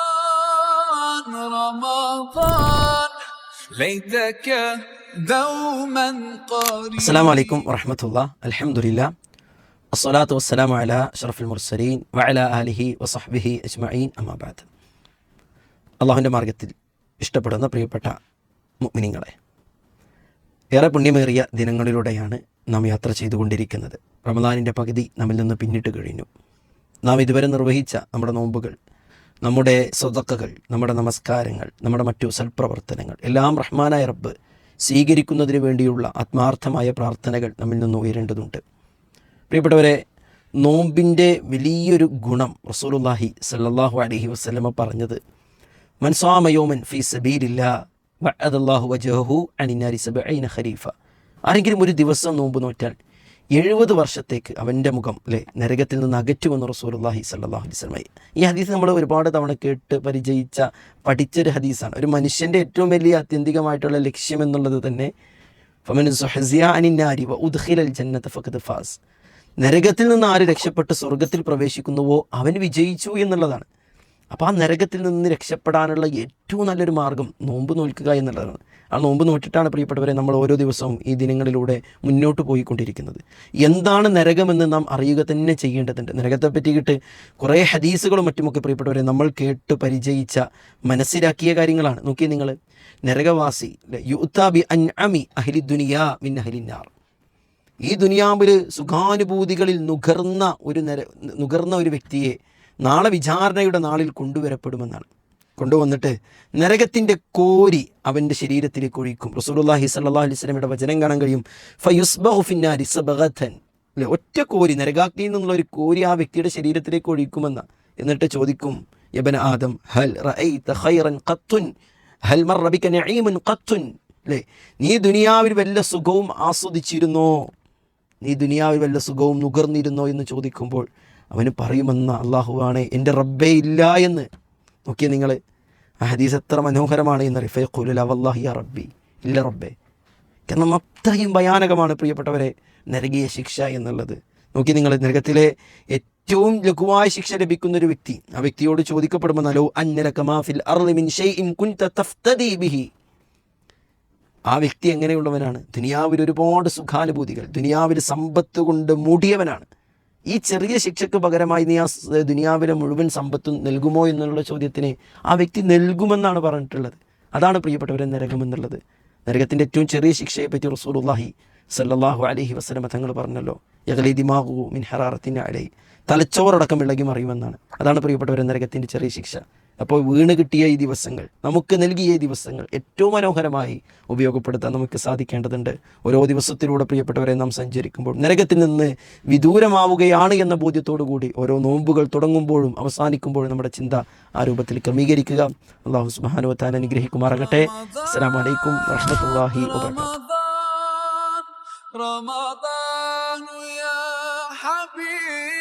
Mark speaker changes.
Speaker 1: رمضان رمضان ليتك دوما قريب
Speaker 2: അസ്സാം വലൈക്കും വറഹമത്തുള്ള അലഹമുല്ല അസ്സലാത്തു വസ്സലാമു അല ഷറഫുൽ മുർസലീൻ വഅല ആലിഹി വസഹ്ബിഹി അജ്മഈൻ അമാബാദ് അള്ളാഹുവിൻ്റെ മാർഗത്തിൽ ഇഷ്ടപ്പെടുന്ന പ്രിയപ്പെട്ട മുഅ്മിനീങ്ങളെ ഏറെ പുണ്യമേറിയ ദിനങ്ങളിലൂടെയാണ് നാം യാത്ര ചെയ്തുകൊണ്ടിരിക്കുന്നത് റമദാനിൻ്റെ പകുതി നമ്മിൽ നിന്ന് പിന്നിട്ട് കഴിഞ്ഞു നാം ഇതുവരെ നിർവഹിച്ച നമ്മുടെ നോമ്പുകൾ നമ്മുടെ സ്വതക്കകൾ നമ്മുടെ നമസ്കാരങ്ങൾ നമ്മുടെ മറ്റു സൽപ്രവർത്തനങ്ങൾ എല്ലാം റഹ്മാനായ റബ്ബ് സ്വീകരിക്കുന്നതിന് വേണ്ടിയുള്ള ആത്മാർത്ഥമായ പ്രാർത്ഥനകൾ നമ്മിൽ നിന്ന് ഉയരേണ്ടതുണ്ട്. പ്രിയപ്പെട്ടവരെ നോമ്പിന്റെ വലിയൊരു ഗുണം റസൂലുല്ലാഹി സല്ലാഹു അലഹി വസ്ലമ പറഞ്ഞത് മൻസാമയോമൻ ഫി സബീലില്ല വഅദല്ലാഹു വജഹു അനിന്നാരി സബഈന ഖരീഫ ആരെങ്കിലും ഒരു ദിവസം നോമ്പ് നോറ്റാൽ എഴുപത് വർഷത്തേക്ക് അവന്റെ മുഖം അല്ലേ നരകത്തിൽ നിന്ന് അകറ്റുമെന്ന് റസൂലുള്ളാഹി സല്ലല്ലാഹു സാഹു വസല്ലമ ഈ ഹദീസ് നമ്മൾ ഒരുപാട് തവണ കേട്ട് പരിചയിച്ച പഠിച്ചൊരു ഹദീസാണ്. ഒരു മനുഷ്യന്റെ ഏറ്റവും വലിയ ആത്യന്തികമായിട്ടുള്ള ലക്ഷ്യം എന്നുള്ളത് തന്നെ ഫാസ്. നരകത്തിൽ നിന്ന് ആര് രക്ഷപ്പെട്ട് സ്വർഗത്തിൽ പ്രവേശിക്കുന്നുവോ അവൻ വിജയിച്ചു എന്നുള്ളതാണ്. അപ്പോൾ ആ നരകത്തിൽ നിന്ന് രക്ഷപ്പെടാനുള്ള ഏറ്റവും നല്ലൊരു മാർഗം നോമ്പ് നോൽക്കുക എന്നുള്ളതാണ്. ആ നോമ്പ് നോറ്റിട്ടാണ് പ്രിയപ്പെട്ടവരെ നമ്മൾ ഓരോ ദിവസവും ഈ ദിനങ്ങളിലൂടെ മുന്നോട്ട് പോയിക്കൊണ്ടിരിക്കുന്നത്. എന്താണ് നരകമെന്ന് നാം അറിയുക തന്നെ ചെയ്യേണ്ടതുണ്ട്. നരകത്തെ പറ്റിയിട്ട് കുറേ ഹദീസുകളും മറ്റുമൊക്കെ പ്രിയപ്പെട്ടവരെ നമ്മൾ കേട്ട് പരിചയിച്ച മനസ്സിലാക്കിയ കാര്യങ്ങളാണ്. നോക്കിയേ നിങ്ങൾ നരകവാസി യുത്താബി അൻ അമി അഹ്ലി മിൻ അഹ്ലിന്നാർ ഈ ദുനിയാവിൽ സുഖാനുഭൂതികളിൽ നുകർന്ന ഒരു നര നുകർന്ന ഒരു വ്യക്തിയെ നാളെ വിചാരണയുടെ നാളിൽ കൊണ്ടുവരപ്പെടുമെന്നാണ്. കൊണ്ടുവന്നിട്ട് നരകത്തിന്റെ കോരി അവന്റെ ശരീരത്തിലേക്ക് ഒഴിക്കും. റസൂലുള്ളാഹി സ്വല്ലല്ലാഹു അലൈഹി വസല്ലമയുടെ വചനം കാണാൻ കഴിയും. ഫയുസ്ബഹു ഫിന്നാരി സബഗതൻ. അല്ലേ? ഒറ്റ കോരി നരകാഗ്നിയിൽ നിന്നുള്ള ഒരു കോരി ആ വ്യക്തിയുടെ ശരീരത്തിലേക്ക് ഒഴിക്കുമെന്ന. എന്നിട്ട് ചോദിക്കും യബന ആദം ഹൽ ഖൈറൻ ഖത്തുൻ? ഹൽ ബിക നഈമൻ ഖത്തുൻ? അല്ലേ? നീ ദുനിയാവിൽ വല്ല സുഖവും ആസ്വദിച്ചിരുന്നോ? നീ ദുനിയാവിൽ വല്ല സുഖവും നുകർന്നിരുന്നോ? എന്ന് ചോദിക്കുമ്പോൾ അവന് പറയുമെന്ന അള്ളാഹുവാണ് എന്റെ റബ്ബേ ഇല്ല എന്ന്. നോക്കിയേ നിങ്ങൾ ആ ഹദീസ് എത്ര മനോഹരമാണ് എന്ന് യാ റബ്ബി ഇല്ല റബ്ബേ. കാരണം അത്രയും ഭയാനകമാണ് പ്രിയപ്പെട്ടവരെ നരകീയ ശിക്ഷ എന്നുള്ളത്. നോക്കി നിങ്ങൾ നരകത്തിലെ ഏറ്റവും ലഘുവായ ശിക്ഷ ലഭിക്കുന്ന ഒരു വ്യക്തി ആ വ്യക്തിയോട് തഫ്തദി ബിഹി. ആ വ്യക്തി എങ്ങനെയുള്ളവനാണ്? ദുനിയാവിൽ ഒരുപാട് സുഖാനുഭൂതികൾ ദുനിയാവിൽ സമ്പത്ത് കൊണ്ട് മൂടിയവനാണ്. ഈ ചെറിയ ശിക്ഷയ്ക്ക് പകരമായി നീ ആ ദുനിയാവിലെ മുഴുവൻ സമ്പത്തും നൽകുമോ എന്നുള്ള ചോദ്യത്തിന് ആ വ്യക്തി നൽകുമെന്നാണ് പറഞ്ഞിട്ടുള്ളത്. അതാണ് പ്രിയപ്പെട്ടവരെ നരകം എന്നുള്ളത്. നരകത്തിന്റെ ഏറ്റവും ചെറിയ ശിക്ഷയെ പറ്റി റസൂലുള്ളാഹി സല്ലല്ലാഹു അലൈഹി വസല്ലം തങ്ങൾ പറഞ്ഞല്ലോ യഗലി ദിമാഹു മിൻ ഹറാറത്തിന്റെ അലൈ. തലച്ചോറടക്കം ഇളകി മറിയുമെന്നാണ്. അതാണ് പ്രിയപ്പെട്ടവരെ നരകത്തിന്റെ ചെറിയ ശിക്ഷ. അപ്പോൾ വീണ് കിട്ടിയ ഈ ദിവസങ്ങൾ നമുക്ക് നൽകിയ ഈ ദിവസങ്ങൾ ഏറ്റവും മനോഹരമായി ഉപയോഗപ്പെടുത്താൻ നമുക്ക് സാധിക്കേണ്ടതുണ്ട്. ഓരോ ദിവസത്തിലൂടെ പ്രിയപ്പെട്ടവരെ നാം സഞ്ചരിക്കുമ്പോൾ നരകത്തിൽ നിന്ന് വിദൂരമാവുകയാണ് എന്ന ബോധ്യത്തോടു കൂടി ഓരോ നോമ്പുകൾ തുടങ്ങുമ്പോഴും അവസാനിക്കുമ്പോഴും നമ്മുടെ ചിന്ത ആ രൂപത്തിൽ ക്രമീകരിക്കുക. അള്ളാഹു സുബാനുവത്താൻ അനുഗ്രഹിക്കുമാറാകട്ടെ. അസ്സാം വലൈക്കും വാഹമത്തല്ലാഹി വാ
Speaker 1: رمضان യാ حبيبي